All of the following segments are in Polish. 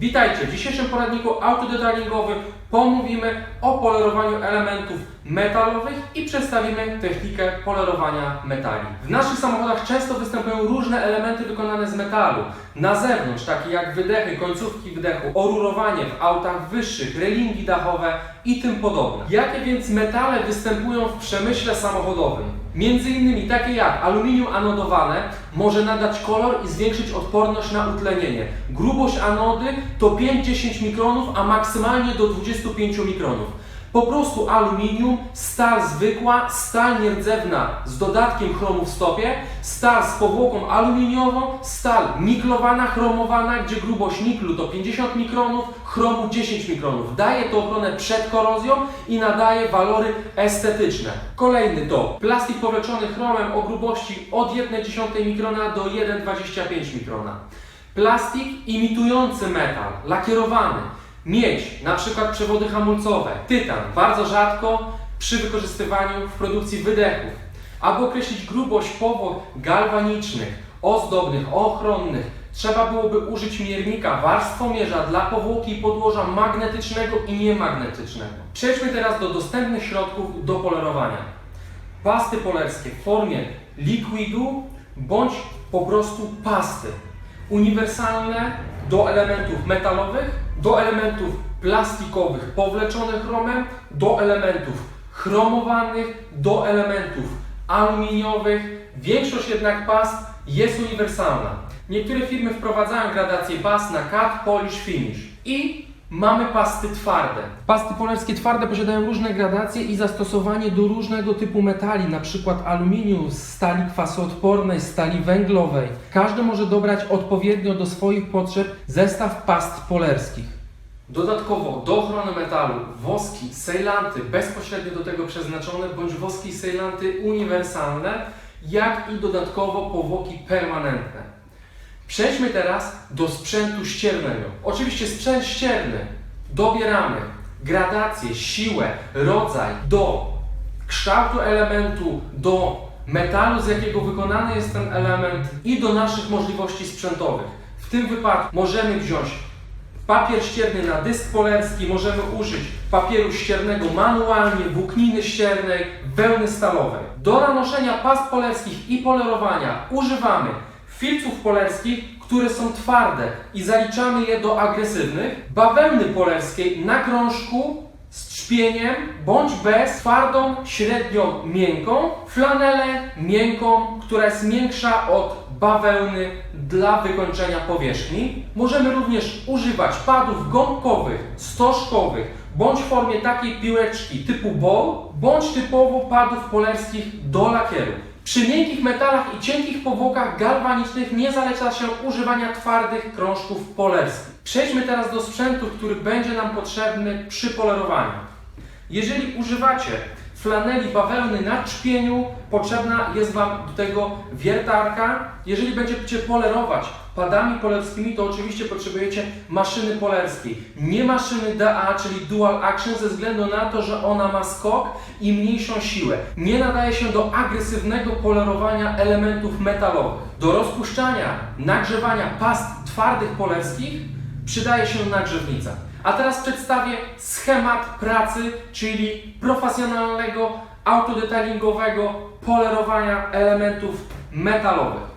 Witajcie! W dzisiejszym poradniku autodetailingowym pomówimy o polerowaniu elementów metalowych i przedstawimy technikę polerowania metali. W naszych samochodach często występują różne elementy wykonane z metalu. Na zewnątrz, takie jak wydechy, końcówki wydechu, orurowanie w autach wyższych, relingi dachowe i tym podobne. Jakie więc metale występują w przemyśle samochodowym? Między innymi takie jak aluminium anodowane może nadać kolor i zwiększyć odporność na utlenienie. Grubość anody to 5-10 mikronów, a maksymalnie do 25 mikronów. Po prostu aluminium, stal zwykła, stal nierdzewna z dodatkiem chromu w stopie, stal z powłoką aluminiową, stal niklowana, chromowana, gdzie grubość niklu to 50 mikronów, chromu 10 mikronów. Daje to ochronę przed korozją i nadaje walory estetyczne. Kolejny to plastik powleczony chromem o grubości od 1,1 mikrona do 1,25 mikrona. Plastik imitujący metal, lakierowany. Miedź, na przykład przewody hamulcowe, tytan, bardzo rzadko przy wykorzystywaniu w produkcji wydechów. Aby określić grubość powłok galwanicznych, ozdobnych, ochronnych, trzeba byłoby użyć miernika warstwomierza dla powłoki i podłoża magnetycznego i niemagnetycznego. Przejdźmy teraz do dostępnych środków do polerowania. Pasty polerskie w formie likwidu bądź po prostu pasty uniwersalne do elementów metalowych, do elementów plastikowych powleczonych chromem, do elementów chromowanych, do elementów aluminiowych. Większość jednak past jest uniwersalna. Niektóre firmy wprowadzają gradację past na cut, polish, finish i Mamy pasty twarde. Pasty polerskie twarde posiadają różne gradacje i zastosowanie do różnego typu metali, np. aluminium, stali kwasoodpornej, stali węglowej. Każdy może dobrać odpowiednio do swoich potrzeb zestaw past polerskich. Dodatkowo do ochrony metalu woski, sejlanty bezpośrednio do tego przeznaczone, bądź woski i sejlanty uniwersalne, jak i dodatkowo powłoki permanentne. Przejdźmy teraz do sprzętu ściernego. Oczywiście sprzęt ścierny dobieramy gradację, siłę, rodzaj do kształtu elementu, do metalu, z jakiego wykonany jest ten element i do naszych możliwości sprzętowych. W tym wypadku możemy wziąć papier ścierny na dysk polerski, możemy użyć papieru ściernego manualnie, włókniny ściernej, wełny stalowej. Do nanoszenia pas polerskich i polerowania używamy filców polerskich, które są twarde i zaliczamy je do agresywnych, bawełny polerskiej na krążku z trzpieniem bądź bez, twardą, średnio miękką, flanelę miękką, która jest miększa od bawełny dla wykończenia powierzchni. Możemy również używać padów gąbkowych, stożkowych, bądź w formie takiej piłeczki typu ball, bądź typowo padów polerskich do lakieru. Przy miękkich metalach i cienkich powłokach galwanicznych nie zaleca się używania twardych krążków polerskich. Przejdźmy teraz do sprzętu, który będzie nam potrzebny przy polerowaniu. Jeżeli używacie flaneli bawełny na czpieniu, potrzebna jest Wam do tego wiertarka. Jeżeli będziecie polerować padami polerskimi, to oczywiście potrzebujecie maszyny polerskiej. Nie maszyny DA, czyli Dual Action, ze względu na to, że ona ma skok i mniejszą siłę. Nie nadaje się do agresywnego polerowania elementów metalowych. Do rozpuszczania, nagrzewania past twardych polerskich przydaje się nagrzewnica. A teraz przedstawię schemat pracy, czyli profesjonalnego, autodetailingowego polerowania elementów metalowych.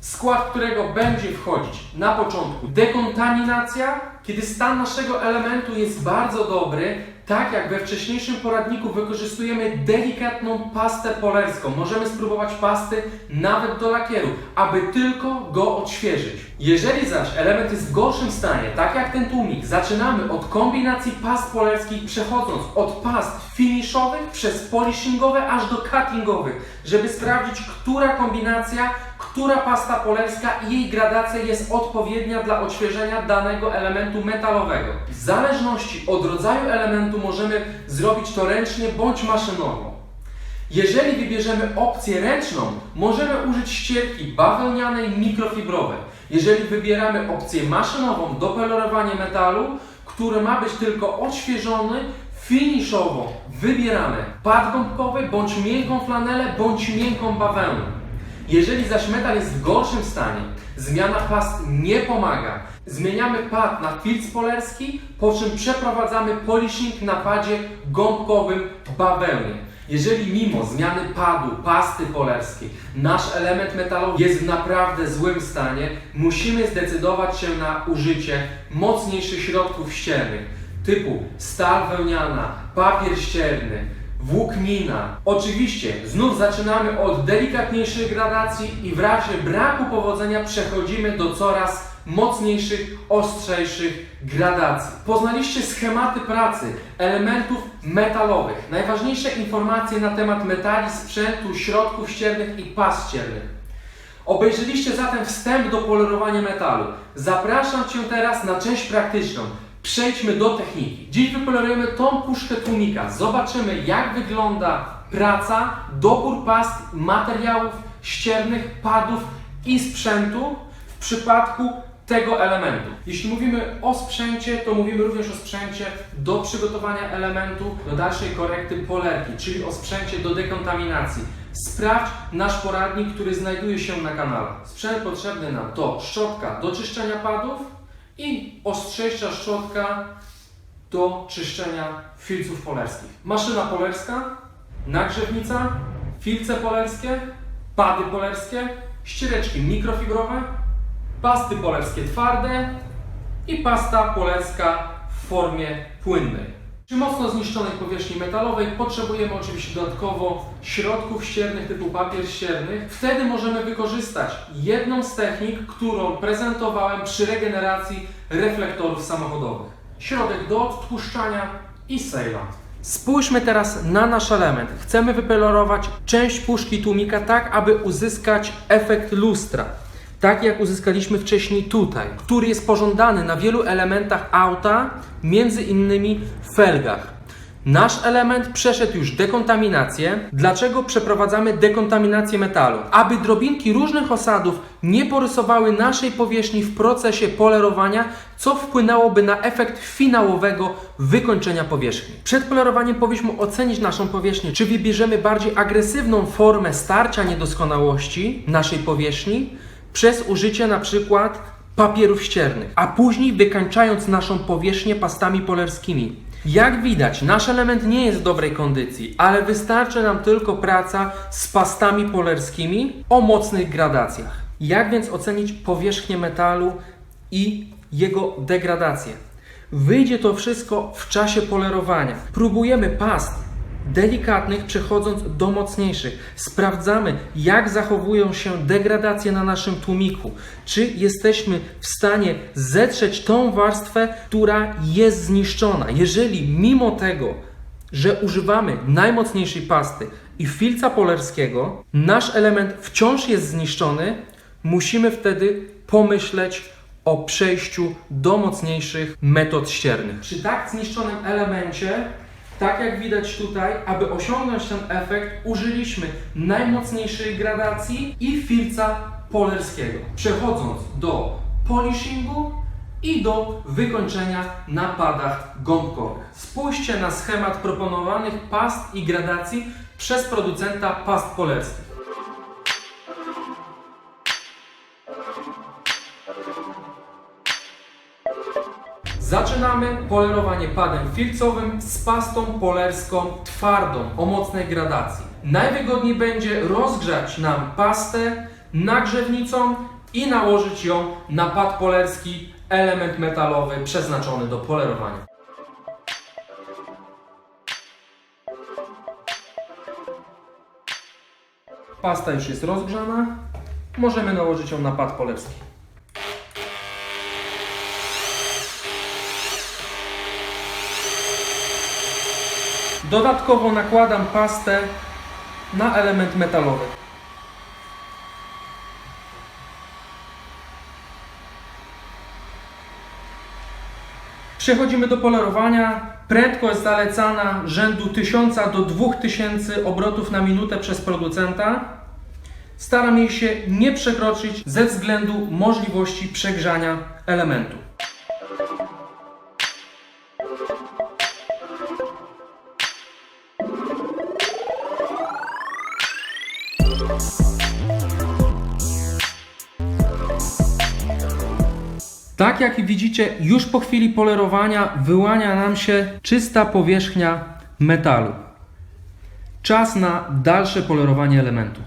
W skład którego będzie wchodzić na początku dekontaminacja, kiedy stan naszego elementu jest bardzo dobry, tak jak we wcześniejszym poradniku wykorzystujemy delikatną pastę polerską. Możemy spróbować pasty nawet do lakieru, aby tylko go odświeżyć. Jeżeli zaś element jest w gorszym stanie, tak jak ten tłumik, zaczynamy od kombinacji past polerskich, przechodząc od past finishowych przez polishingowe aż do cuttingowych, żeby sprawdzić, która kombinacja, która pasta polerska i jej gradacja jest odpowiednia dla odświeżenia danego elementu metalowego. W zależności od rodzaju elementu możemy zrobić to ręcznie bądź maszynowo. Jeżeli wybierzemy opcję ręczną, możemy użyć ścierki bawełnianej mikrofibrowej. Jeżeli wybieramy opcję maszynową do polerowania metalu, który ma być tylko odświeżony, finiszowo wybieramy pad gąbkowy, bądź miękką flanelę, bądź miękką bawełnę. Jeżeli zaś metal jest w gorszym stanie, zmiana past nie pomaga. Zmieniamy pad na filc polerski, po czym przeprowadzamy polishing na padzie gąbkowym bawełnie. Jeżeli mimo zmiany padu, pasty polerskiej, nasz element metalowy jest w naprawdę złym stanie, musimy zdecydować się na użycie mocniejszych środków ściernych typu stal wełniana, papier ścierny, włóknina. Oczywiście znów zaczynamy od delikatniejszych gradacji i w razie braku powodzenia przechodzimy do coraz mocniejszych, ostrzejszych gradacji. Poznaliście schematy pracy elementów metalowych, najważniejsze informacje na temat metali, sprzętu, środków ściernych i pas ściernych. Obejrzeliście zatem wstęp do polerowania metalu. Zapraszam Cię teraz na część praktyczną. Przejdźmy do techniki. Dziś wypolerujemy tą puszkę tłumika. Zobaczymy jak wygląda praca, dobór past, materiałów ściernych, padów i sprzętu w przypadku tego elementu. Jeśli mówimy o sprzęcie, to mówimy również o sprzęcie do przygotowania elementu do dalszej korekty polerki, czyli o sprzęcie do dekontaminacji. Sprawdź nasz poradnik, który znajduje się na kanale. Sprzęt potrzebny nam to szczotka do czyszczenia padów i ostrzejsza szczotka do czyszczenia filców polerskich. Maszyna polerska, nagrzewnica, filce polerskie, pady polerskie, ściereczki mikrofibrowe, pasty polerskie twarde i pasta polerska w formie płynnej. Przy mocno zniszczonej powierzchni metalowej potrzebujemy oczywiście dodatkowo środków ściernych typu papier ścierny. Wtedy możemy wykorzystać jedną z technik, którą prezentowałem przy regeneracji reflektorów samochodowych. Środek do odtłuszczania i sejlant. Spójrzmy teraz na nasz element. Chcemy wypolerować część puszki tłumika tak, aby uzyskać efekt lustra. Tak jak uzyskaliśmy wcześniej tutaj, który jest pożądany na wielu elementach auta, między innymi w felgach. Nasz element przeszedł już dekontaminację. Dlaczego przeprowadzamy dekontaminację metalu? Aby drobinki różnych osadów nie porysowały naszej powierzchni w procesie polerowania, co wpłynęłoby na efekt finałowego wykończenia powierzchni. Przed polerowaniem powinniśmy ocenić naszą powierzchnię, czy wybierzemy bardziej agresywną formę starcia niedoskonałości naszej powierzchni, przez użycie na przykład papierów ściernych, a później wykańczając naszą powierzchnię pastami polerskimi. Jak widać, nasz element nie jest w dobrej kondycji, ale wystarczy nam tylko praca z pastami polerskimi o mocnych gradacjach. Jak więc ocenić powierzchnię metalu i jego degradację? Wyjdzie to wszystko w czasie polerowania. Próbujemy past delikatnych, przechodząc do mocniejszych. Sprawdzamy, jak zachowują się degradacje na naszym tłumiku. Czy jesteśmy w stanie zetrzeć tą warstwę, która jest zniszczona. Jeżeli mimo tego, że używamy najmocniejszej pasty i filca polerskiego, nasz element wciąż jest zniszczony, musimy wtedy pomyśleć o przejściu do mocniejszych metod ściernych. Przy tak zniszczonym elemencie tak jak widać tutaj, aby osiągnąć ten efekt, użyliśmy najmocniejszej gradacji i filca polerskiego. Przechodząc do polishingu i do wykończenia na padach gąbkowych. Spójrzcie na schemat proponowanych past i gradacji przez producenta past polerskich. Zaczynamy polerowanie padem filcowym z pastą polerską twardą o mocnej gradacji. Najwygodniej będzie rozgrzać nam pastę nagrzewnicą i nałożyć ją na pad polerski, element metalowy przeznaczony do polerowania. Pasta już jest rozgrzana. Możemy nałożyć ją na pad polerski. Dodatkowo nakładam pastę na element metalowy. Przechodzimy do polerowania. Prędkość zalecana rzędu 1000 do 2000 obrotów na minutę przez producenta. Staram jej się nie przekroczyć ze względu możliwości przegrzania elementu. Tak jak widzicie, już po chwili polerowania wyłania nam się czysta powierzchnia metalu. Czas na dalsze polerowanie elementu.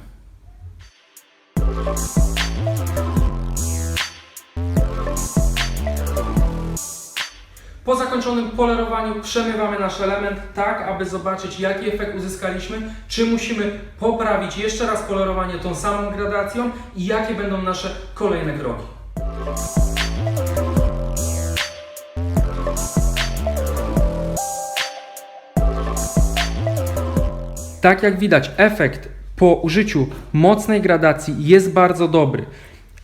Po zakończonym polerowaniu przemywamy nasz element tak, aby zobaczyć jaki efekt uzyskaliśmy, czy musimy poprawić jeszcze raz polerowanie tą samą gradacją i jakie będą nasze kolejne kroki. Tak jak widać, efekt po użyciu mocnej gradacji jest bardzo dobry.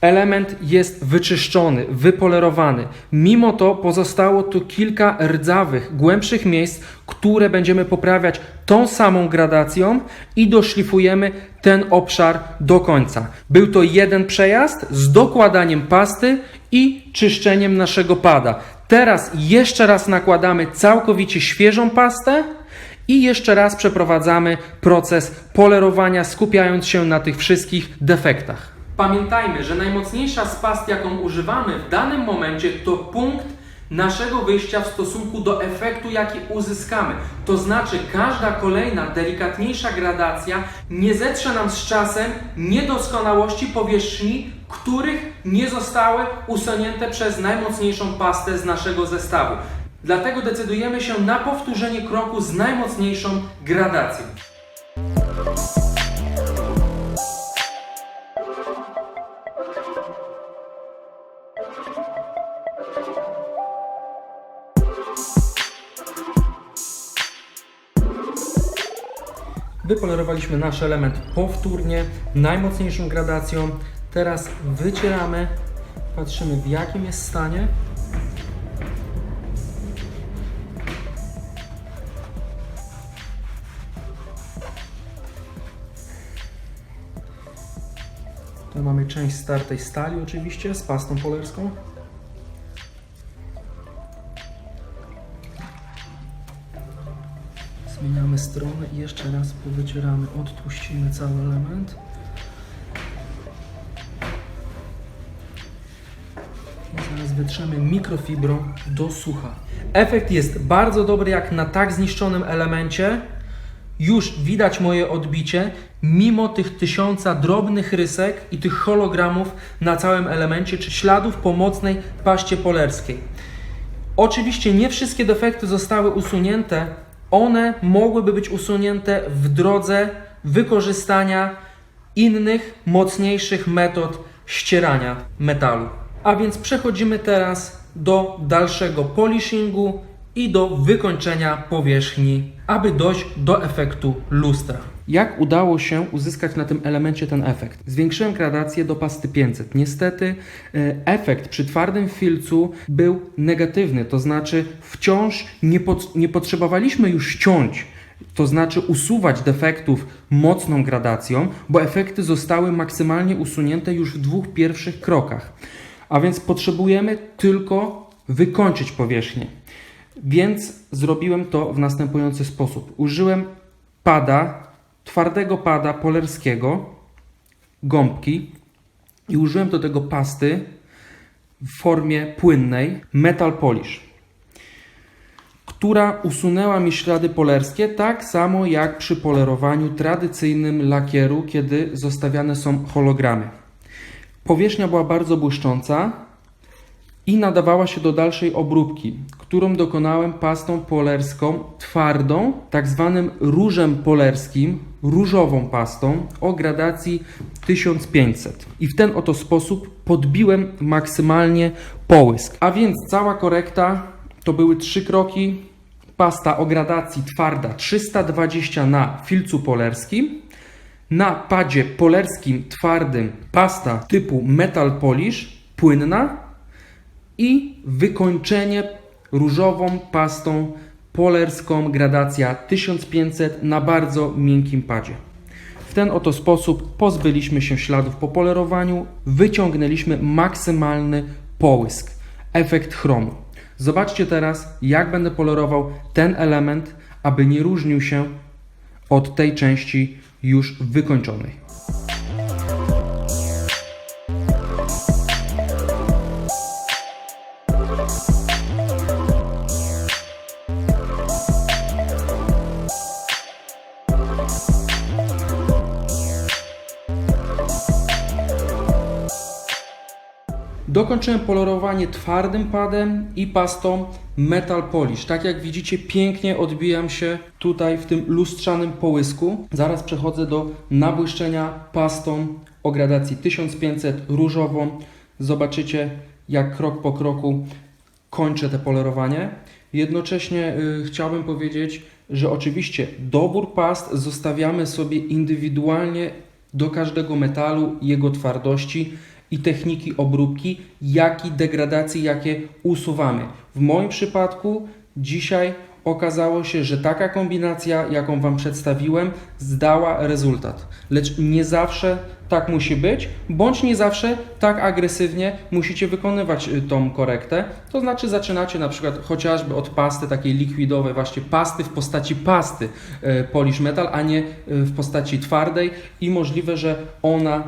Element jest wyczyszczony, wypolerowany. Mimo to pozostało tu kilka rdzawych, głębszych miejsc, które będziemy poprawiać tą samą gradacją i doszlifujemy ten obszar do końca. Był to jeden przejazd z dokładaniem pasty i czyszczeniem naszego pada. Teraz jeszcze raz nakładamy całkowicie świeżą pastę i jeszcze raz przeprowadzamy proces polerowania, skupiając się na tych wszystkich defektach. Pamiętajmy, że najmocniejsza z past, jaką używamy w danym momencie, to punkt naszego wyjścia w stosunku do efektu, jaki uzyskamy. To znaczy, każda kolejna delikatniejsza gradacja nie zetrze nam z czasem niedoskonałości powierzchni, których nie zostały usunięte przez najmocniejszą pastę z naszego zestawu. Dlatego decydujemy się na powtórzenie kroku z najmocniejszą gradacją. Wypolerowaliśmy nasz element powtórnie, najmocniejszą gradacją. Teraz wycieramy, patrzymy w jakim jest stanie. Mamy część startej stali oczywiście z pastą polerską. Zmieniamy stronę i jeszcze raz powycieramy, odtłuścimy cały element. Zaraz wytrzemy mikrofibrą do sucha. Efekt jest bardzo dobry jak na tak zniszczonym elemencie. Już widać moje odbicie, mimo tych tysiąca drobnych rysek i tych hologramów na całym elemencie, czy śladów po mocnej paście polerskiej. Oczywiście nie wszystkie defekty zostały usunięte. One mogłyby być usunięte w drodze wykorzystania innych, mocniejszych metod ścierania metalu. A więc przechodzimy teraz do dalszego polishingu i do wykończenia powierzchni, aby dojść do efektu lustra. Jak udało się uzyskać na tym elemencie ten efekt? Zwiększyłem gradację do pasty 500. Niestety e, efekt przy twardym filcu był negatywny, to znaczy wciąż nie, nie potrzebowaliśmy już ściąć to znaczy usuwać defektów mocną gradacją, bo efekty zostały maksymalnie usunięte już w dwóch pierwszych krokach. A więc potrzebujemy tylko wykończyć powierzchnię. Więc zrobiłem to w następujący sposób. Użyłem pada, twardego pada polerskiego, gąbki i użyłem do tego pasty w formie płynnej Metal Polish która usunęła mi ślady polerskie, tak samo jak przy polerowaniu tradycyjnym lakieru, kiedy zostawiane są hologramy. Powierzchnia była bardzo błyszcząca i nadawała się do dalszej obróbki, którą dokonałem pastą polerską twardą, tak zwanym różem polerskim, różową pastą o gradacji 1500. I w ten oto sposób podbiłem maksymalnie połysk. A więc cała korekta to były trzy kroki. Pasta o gradacji twarda 320 na filcu polerskim. Na padzie polerskim twardym pasta typu Metal Polish płynna i wykończenie różową pastą polerską gradacja 1500 na bardzo miękkim padzie. W ten oto sposób pozbyliśmy się śladów po polerowaniu, wyciągnęliśmy maksymalny połysk, efekt chromu. Zobaczcie teraz, jak będę polerował ten element, aby nie różnił się od tej części już wykończonej. Dokończyłem polerowanie twardym padem i pastą Metal Polish. Tak jak widzicie, pięknie odbijam się tutaj w tym lustrzanym połysku. Zaraz przechodzę do nabłyszczenia pastą o gradacji 1500 różową. Zobaczycie, jak krok po kroku kończę te polerowanie. Jednocześnie y, chciałbym powiedzieć, że oczywiście dobór past zostawiamy sobie indywidualnie do każdego metalu, jego twardości i techniki obróbki, jak i degradacji, jakie usuwamy. W moim przypadku dzisiaj okazało się, że taka kombinacja, jaką Wam przedstawiłem, zdała rezultat. Lecz nie zawsze tak musi być, bądź nie zawsze tak agresywnie musicie wykonywać y, tą korektę. To znaczy zaczynacie na przykład chociażby od pasty takiej likwidowej, właśnie pasty w postaci pasty y, Polish Metal, a nie y, w postaci twardej i możliwe, że ona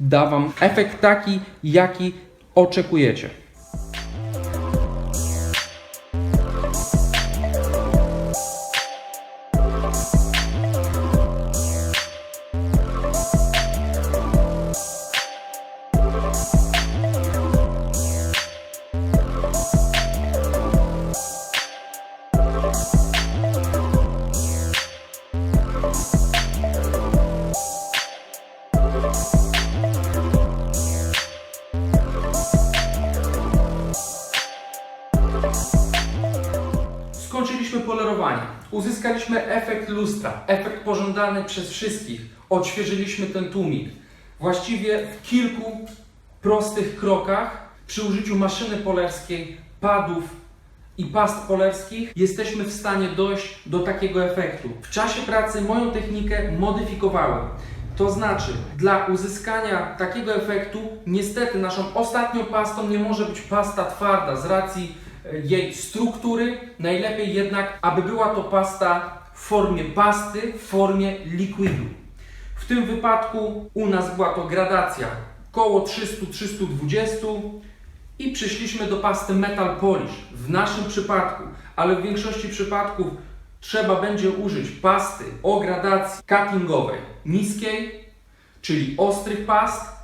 da Wam efekt taki, jaki oczekujecie. Polerowanie. Uzyskaliśmy efekt lustra, efekt pożądany przez wszystkich. Odświeżyliśmy ten tłumik. Właściwie w kilku prostych krokach przy użyciu maszyny polerskiej, padów i past polerskich jesteśmy w stanie dojść do takiego efektu. W czasie pracy moją technikę modyfikowałem. To znaczy, dla uzyskania takiego efektu, niestety naszą ostatnią pastą nie może być pasta twarda z racji jej struktury. Najlepiej jednak, aby była to pasta w formie pasty, w formie likwidu. W tym wypadku u nas była to gradacja koło 300-320 i przyszliśmy do pasty Metal Polish w naszym przypadku, ale w większości przypadków trzeba będzie użyć pasty o gradacji cuttingowej niskiej, czyli ostrych past,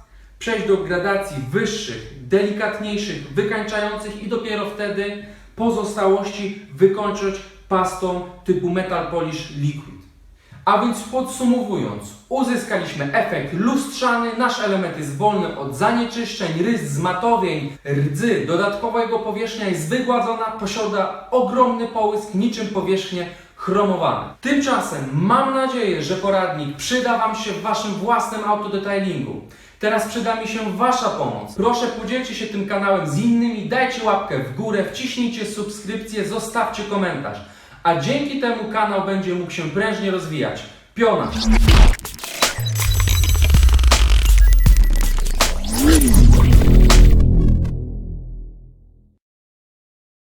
przejść do gradacji wyższych, delikatniejszych, wykańczających i dopiero wtedy pozostałości wykończyć pastą typu Metal Polish Liquid. A więc podsumowując, uzyskaliśmy efekt lustrzany, nasz element jest wolny od zanieczyszczeń, rys, zmatowień, rdzy. Dodatkowo jego powierzchnia jest wygładzona, posiada ogromny połysk, niczym powierzchnie chromowane. Tymczasem mam nadzieję, że poradnik przyda Wam się w Waszym własnym autodetailingu. Teraz przyda mi się Wasza pomoc. Proszę podzielcie się tym kanałem z innymi, dajcie łapkę w górę, wciśnijcie subskrypcję, zostawcie komentarz. A dzięki temu kanał będzie mógł się prężnie rozwijać. Piona!